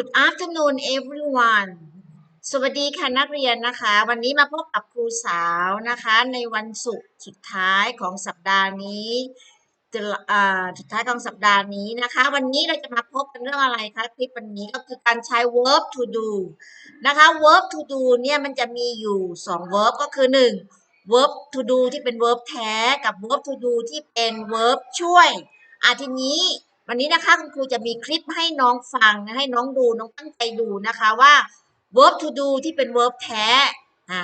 Good afternoon everyone สวัสดีค่ะนักเรียนนะคะ วันนี้มาพบกับครูสาวนะคะ ในวันศุกร์สุดท้ายของสัปดาห์นี้จะอ่าสุดท้ายของสัปดาห์นี้นะคะ วันนี้เราจะมาพบกันเรื่องอะไรคะคลิปวันนี้ก็คือการใช้ verb to do นะคะ verb to do เนี่ยมันจะมีอยู่สอง verb ก็คือหนึ่ง verb to do ที่เป็น verb แท้กับ verb to do ที่เป็น verb ช่วยอาทีนี้ วันนี้นะคะคุณครูจะมีคลิปให้น้องฟังนะให้น้องดูน้องตั้งใจดูนะคะว่า verb to do ที่เป็น verb แท้อ่า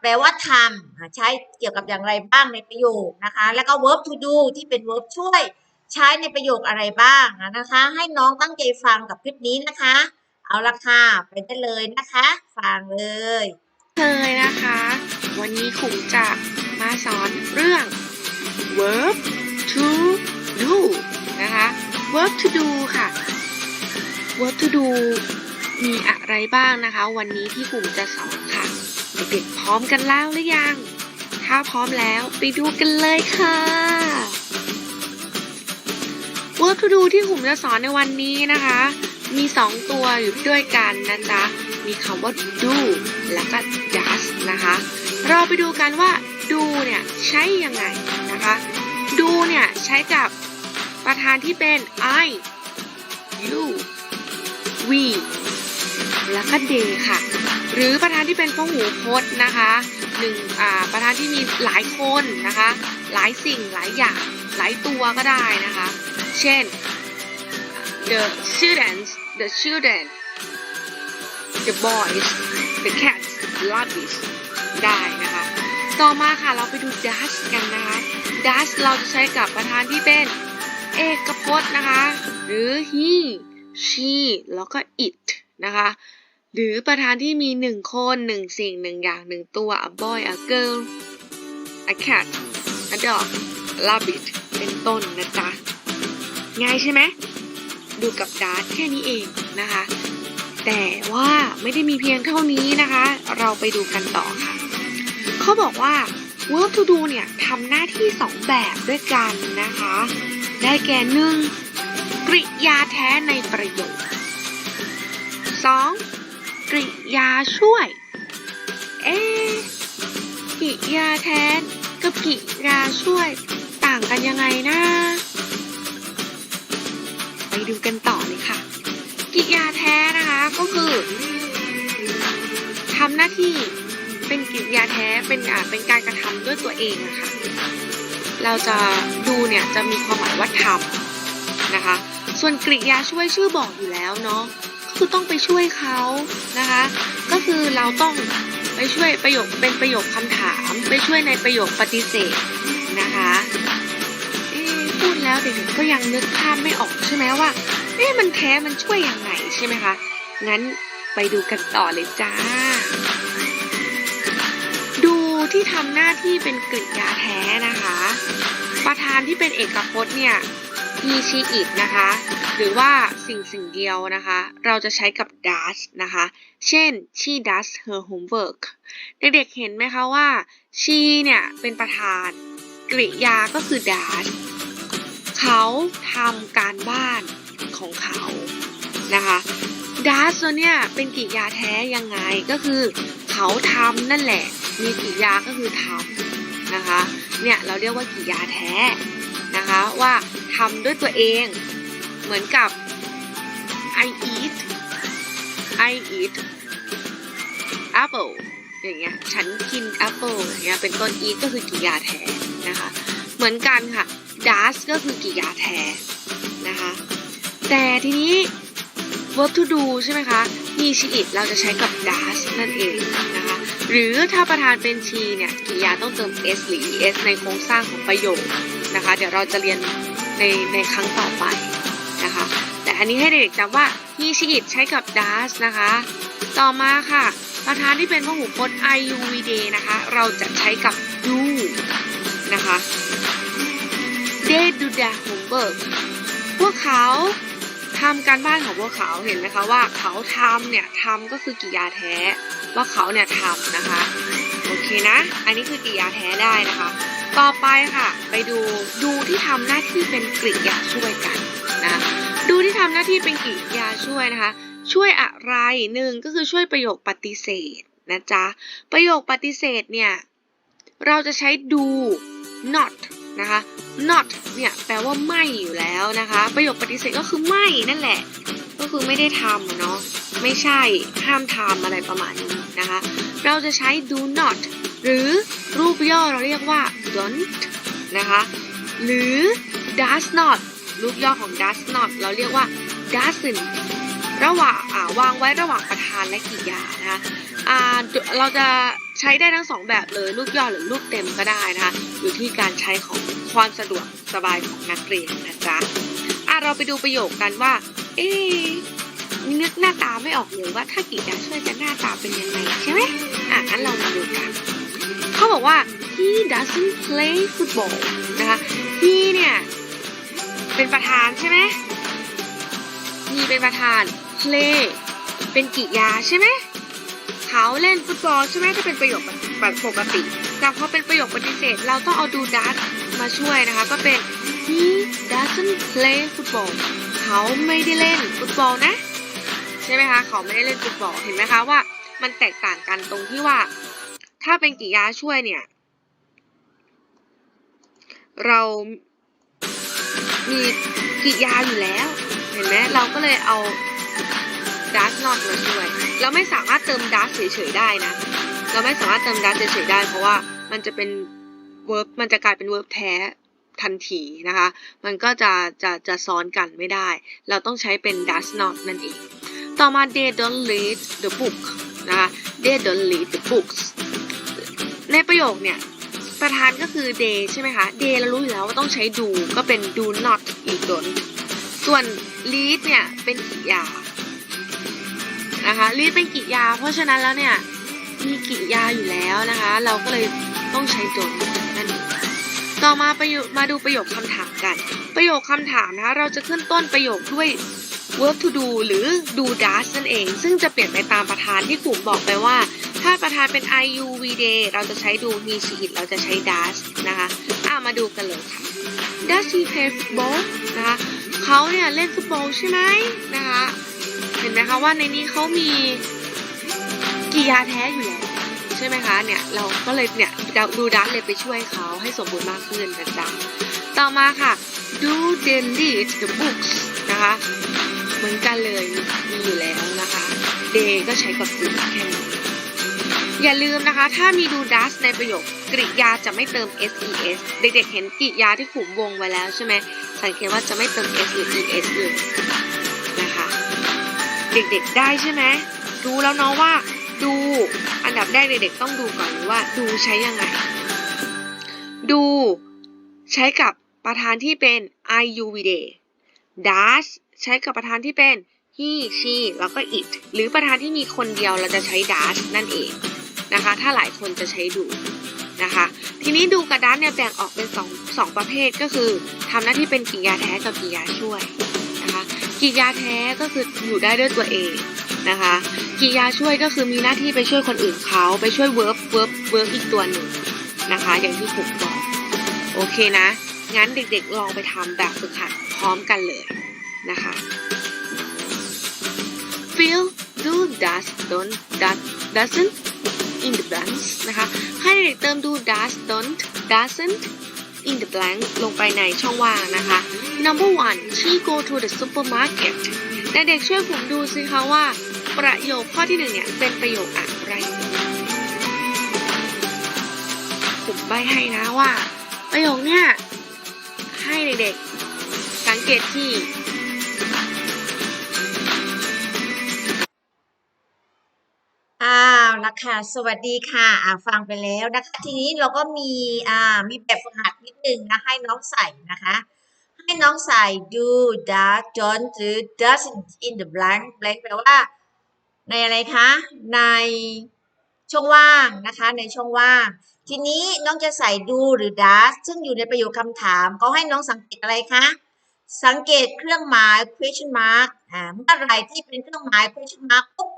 แปลว่าทำใช้เกี่ยวกับอย่างไรบ้างในประโยคนะคะ แล้วก็ verb to do ที่เป็น verb ช่วย ใช้ในประโยคอะไรบ้างนะคะ ให้น้องตั้งใจฟังกับคลิปนี้นะคะ เอาละค่ะไปได้เลยนะคะ ฟังเลยเลยนะคะ วันนี้ครูจะมาสอนเรื่อง verb to do นะคะ verb to do ค่ะ verb to do มีอะไรบ้างนะคะ วันนี้ที่ครูจะสอนค่ะ เด็กๆพร้อมกันแล้วหรือยัง ถ้าพร้อมแล้วไปดูกันเลยค่ะ verb to do ที่ผมจะสอนในวันนี้นะคะ มีสองตัวอยู่ด้วยกันนะจ๊ะ มีคำว่า do และก็ does นะคะ เราไปดูกันว่า do เนี่ยใช้ยังไงนะคะ do เนี่ยใช้กับ ประธานที่เป็น I you we แล้วก็ they ค่ะ หรือประธานที่เป็นพหูพจน์นะคะหนึ่งอ่าประธานที่มีหลายคนนะคะ หลายสิ่งหลายอย่างหลายตัวก็ได้นะคะ เช่น the students the children the boys the cats rabbits ได้นะคะ ต่อมาค่ะเราไปดู does กันนะคะ does เราจะใช้กับประธานที่เป็น เอกพจน์นะคะ หรือ he she แล้วก็ it นะคะ หรือประธานที่มีหนึ่งคนหนึ่งสิ่งหนึ่งอย่างหนึ่งตัว a boy a girl a cat a dog a rabbit เป็นต้นนะจ๊ะ ง่ายใช่ไหม ดูกับดาร์ทแค่นี้เองนะคะ แต่ว่าไม่ได้มีเพียงเท่านี้นะคะ เราไปดูกันต่อค่ะ เขาบอกว่า verb to do เนี่ยทำหน้าที่สองแบบด้วยกันนะคะ ได้แก่หนึ่งกริยาแท้ในประโยคสองกริยาช่วย เอกริยาแท้กับกริยาช่วย ต่างกันยังไงนะไปดูกันต่อเลยค่ะกริยาแท้นะคะก็คือทำหน้าที่เป็นกริยาแท้เป็นอ่าเป็นการกระทำด้วยตัวเองอะค่ะ เราจะดูเนี่ยจะมีความหมายว่าทำนะคะ ส่วนกริยาช่วยชื่อบอกอยู่แล้วเนาะคือต้องไปช่วยเขานะคะ ก็คือเราต้องไปช่วยประโยคเป็นประโยคคำถาม ไปช่วยในประโยคปฏิเสธนะคะเอ๊ะพูดแล้วเด็กๆก็ยังนึกภาพไม่ออกใช่ไหมว่าเอ๊ะมันแท้มันช่วยยังไงใช่ไหมคะงั้นไปดูกันต่อเลยจ้า ที่ทำหน้าที่เป็นกริยาแท้นะคะ ประธานที่เป็นเอกพจน์เนี่ย he she it นะคะ หรือว่าสิ่งสิ่งเดียวนะคะ เราจะใช้กับ does นะคะ เช่น she does her homework เด็กๆเห็นไหมคะว่า she เนี่ยเป็นประธาน กริยาก็คือ does เขาทำการบ้านของเขานะคะ does ตัวเนี่ยเป็นกริยาแท้ยังไงก็คือ เขาทำนั่นแหละ มีกริยาก็คือทำนะคะ เนี่ยเราเรียกว่ากริยาแท้นะคะว่าทำด้วยตัวเองเหมือนกับ I eat I eat apple อย่างเงี้ยฉันกินแอปเปิลอย่างเงี้ยเป็นต้น eat ก็คือกริยาแท้นะคะ เหมือนกันค่ะ does ก็คือกริยาแท้นะคะ แต่ทีนี้ verb to do ใช่ไหมคะ he she it เราจะใช้กับ does นั่นเองนะคะ หรือถ้าประธานเป็น she เนี่ยกริยาต้องเติม s หรือ es ในโครงสร้างของประโยคนะคะ เดี๋ยวเราจะเรียนในในครั้งต่อไปนะคะ แต่อันนี้ให้เด็กๆจำว่า he she it ใช้กับ does นะคะ ต่อมาค่ะ ประธานที่เป็นพหูพจน์ I U V day นะคะ เราจะใช้กับ do นะคะ they do their homework พวกเขาทำการบ้านของพวกเขาเห็นไหมคะว่าเขาทำเนี่ยทำก็คือกริยาแท้ว่าเขาเนี่ยทำนะคะ โอเคนะ อันนี้คือกริยาแท้ได้นะคะ ต่อไปค่ะ ไปดูดูที่ทำหน้าที่เป็นกริยาช่วยกันนะดูที่ทำหน้าที่เป็นกริยาช่วยนะคะ ช่วยอะไรหนึ่งก็คือช่วยประโยคปฏิเสธนะจ๊ะประโยคปฏิเสธเนี่ยเราจะใช้ do not นะคะ not เนี่ยแปลว่าไม่อยู่แล้วนะคะ ประโยคปฏิเสธก็คือไม่นั่นแหละ ก็คือไม่ได้ทำเนาะ ไม่ใช่ห้ามทำอะไรประมาณนี้นะคะ เราจะใช้ do not หรือรูปย่อเราเรียกว่า don't นะคะ หรือ does not รูปย่อของ does not เราเรียกว่า doesn't ระหว่างอ่าวางไว้ระหว่างประธานและกริยานะคะเราจะใช้ได้ทั้งสองแบบเลยรูปย่อหรือรูปเต็มก็ได้นะคะอยู่ที่การใช้ของความสะดวกสบายของนักเรียนนะจ๊ะอะเราไปดูประโยคกันว่า เอ๊ นึกหน้าตาไม่ออกเลยว่าถ้ากริยาช่วยจะหน้าตาเป็นยังไงใช่ไหมอะงั้นเรามาดูกันเขาบอกว่า he doesn't play football นะคะ he เนี่ย เป็นประธานใช่ไหม he เป็นประธาน play เป็นกิยาใช่ไหมเขาเล่นฟุตบอลใช่ไหมถ้าเป็นประโยคปกติแต่พอเป็นประโยคปฏิเสธ เราต้องเอาดู does มาช่วยนะคะ ก็เป็น he doesn't play football เขาไม่ได้เล่นฟุตบอลนะ ใช่ไหมคะเขาไม่ได้เล่นฟุตบอลเห็นไหมคะว่า มันแตกต่างกันตรงที่ว่า ถ้าเป็นกริยาช่วยเนี่ย เรามีกริยาอยู่แล้ว เห็นไหมเราก็เลยเอา does not มาช่วย เราไม่สามารถเติม does เฉยๆได้นะ เราไม่สามารถเติม does เฉยๆได้ เพราะว่ามันจะเป็น verb มันจะกลายเป็น verb แท้ทันทีนะคะ มันก็จะจะจะซ้อนกันไม่ได้ เราต้องใช้เป็น does not นั่นเอง ต่อมา they don't read the book นะคะ they don't read the books ในประโยคเนี่ยประธานก็คือ they ใช่ไหมคะ they เรารู้อยู่แล้วว่าต้องใช้ do ก็เป็น do not หรือ don't ส่วน read เนี่ยเป็นกริยานะคะ read เป็นกริยา เพราะฉะนั้นแล้วเนี่ยมีกริยาอยู่แล้วนะคะ เราก็เลยต้องใช้ don't นั่นเองต่อมาประโยคมาดูประโยคคำถามกัน ประโยคคำถามนะคะเราจะขึ้นต้นประโยคด้วย verb to do หรือ do does นั่นเอง ซึ่งจะเปลี่ยนไปตามประธานที่กลุ่มบอกไปว่า ถ้าประธานเป็น I U V day เราจะใช้ do he she it เราจะใช้ does นะคะอ่ามาดูกันเลยค่ะ Does he play football นะคะเขาเนี่ยเล่นฟุตบอลใช่ไหมนะคะเห็นไหมคะว่าในนี้เขามีกริยาแท้อยู่แล้วใช่ไหมคะเนี่ยเราก็เลยเนี่ยดูดัสเลยไปช่วยเขาให้สมบูรณ์มากขึ้นนะจ๊ะต่อมาค่ะ do they read the books นะคะ เหมือนกันเลยมีอยู่แล้วนะคะ they ก็ใช้กับ do แค่นี้อย่าลืมนะคะ ถ้ามี do does ในประโยคกริยาจะไม่เติม ses เด็กๆเห็นกริยาที่ขุมวงไว้แล้วใช่ไหมสังเกตว่าจะไม่เติม s หรือ es เลยนะคะ เด็กๆได้ใช่ไหมรู้แล้วเนาะว่าดูอันดับแรกเด็กๆต้องดูก่อนว่าดูใช้ยังไง ดูใช้กับประธานที่เป็น I U V day does ใช้กับประธานที่เป็น he she แล้วก็ it หรือประธานที่มีคนเดียวเราจะใช้ does นั่นเองนะคะ ถ้าหลายคนจะใช้ดูนะคะ ทีนี้ดูกับ does เนี่ยแบ่งออกเป็นสองสองประเภทก็คือทำหน้าที่เป็นกริยาแท้กับกริยาช่วยนะคะกริยาแท้ก็คืออยู่ได้ด้วยตัวเองนะคะกริยาช่วยก็คือมีหน้าที่ไปช่วยคนอื่นเขาไปช่วย verb verb verb อีกตัวหนึ่งนะคะ อย่างที่ผมบอกโอเคนะ งั้นเด็กๆลองไปทำแบบฝึกหัดพร้อมกันเลย นะคะ fill do does don't does doesn't in the blanks นะคะ ให้เด็กเติม do does don't doesn't in the blank ลงไปในช่องว่างนะคะ number one she go to the supermarket แต่เด็กช่วยผมดูสิคะว่า ประโยคข้อที่หนึ่งเนี่ย เป็นประโยคอะไร ผมใบให้นะว่า ประโยคเนี่ย ให้เด็กๆ สังเกตที่ อ้าวละคะสวัสดีค่ะอ่าฟังไปแล้วนะคะ ทีนี้เราก็มีอ่ามีแบบฝึกหัดนิดนึงนะให้น้องใส่นะคะ ให้น้องใส่ do does don't หรือ doesn't in the blank blank แปลว่า ในอะไรคะ ในช่องว่างนะคะ ในช่องว่าง ทีนี้น้องจะใส่ do หรือ does ซึ่งอยู่ในประโยคคำถามเขาให้น้องสังเกตอะไรคะ สังเกตเครื่องหมาย question mark อ่าเมื่อไรที่เป็นเครื่องหมาย question mark ปุ๊บ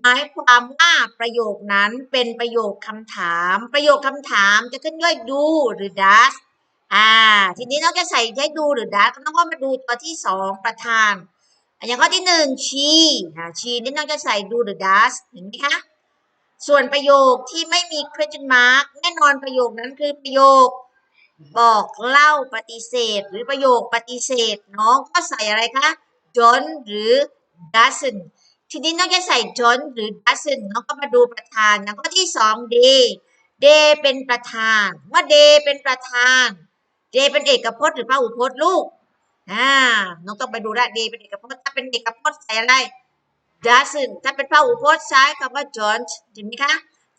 หมายความว่าประโยคนั้นเป็นประโยคคำถาม ประโยคคำถามจะขึ้นด้วย do หรือ does อ่า ทีนี้น้องจะใส่ให้ do หรือ does ก็ต้องมาดูตัวที่สองประธานอย่างข้อที่หนึ่ง she อ่า she นี่น้องจะใส่ do หรือ does เห็นไหมคะ ส่วนประโยคที่ไม่มี question mark แน่นอนประโยคนั้นคือประโยค บอกเล่าปฏิเสธ หรือประโยคปฏิเสธ น้องก็ใส่อะไรคะ don't หรือ doesn't ทีนี้น้องจะใส่ don't หรือ doesn't น้องก็มาดูประธานอย่างข้อที่สอง they they เป็นประธาน เมื่อ they เป็นประธาน they เป็นเอกพจน์หรือพหูพจน์ลูกอ่าน้องต้องไปดูละ day เป็นเอกพจน์ถ้าเป็นเอกพจน์ใส่อะไร doesn't ถ้าเป็นพหูพจน์ใช้คำว่า don't เห็นไหมคะ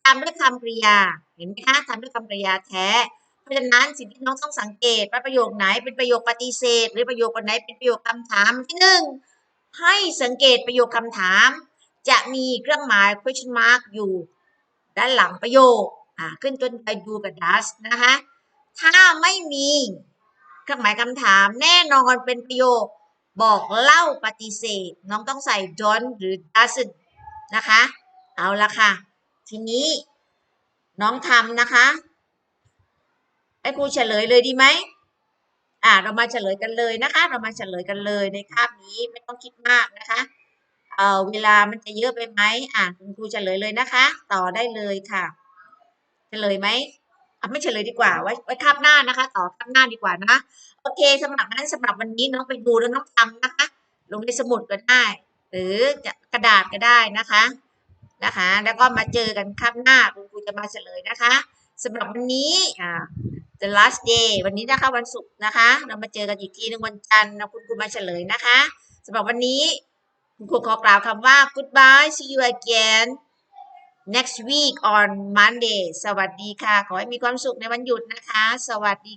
ทำด้วยคำกริยาเห็นไหมคะทำด้วยคำกริยาแท้ เพราะฉะนั้นสิ่งที่น้องต้องสังเกตว่าประโยคไหนเป็นประโยคปฏิเสธ หรือประโยคไหนเป็นประโยคคำถามที่หนึ่งให้สังเกตประโยคคำถาม จะมีเครื่องหมาย question mark อยู่ ด้านหลังประโยคอ่าขึ้นต้นไปดูกับ does นะคะถ้าไม่มีเครื่องหมายคำถามแน่นอนเป็นประโยค บอกเล่าปฏิเสธ น้องต้องใส่ don't หรือ doesn't นะคะ เอาละค่ะ ทีนี้น้องทำนะคะ ให้ครูเฉลยเลยดีไหมอ่าเรามาเฉลยกันเลยนะคะ เรามาเฉลยกันเลยในคาบนี้ไม่ต้องคิดมากนะคะเออเวลามันจะเยอะไปไหมอ่าคุณครูเฉลยเลยนะคะ ต่อได้เลยค่ะเฉลยไหมอะไม่เฉลยดีกว่าไว้ไว้คาบหน้านะคะ ต่อคาบหน้าดีกว่านะโอเคสำหรับนั้นสำหรับวันนี้น้องไปดูแล้วน้องทำนะคะ ลงในสมุดก็ได้ หรือกระดาษก็ได้นะคะนะคะ แล้วก็มาเจอกันคาบหน้าคุณครูจะมาเฉลยนะคะสำหรับวันนี้อ่า the last day วันนี้นะคะวันศุกร์นะคะ เรามาเจอกันอีกทีหนึ่งวันจันทร์นะคุณครูมาเฉลยนะคะสำหรับวันนี้คุณครูขอกล่าวคำว่า goodbye see you again next week on Monday สวัสดีค่ะ ขอให้มีความสุขในวันหยุดนะคะ สวัสดี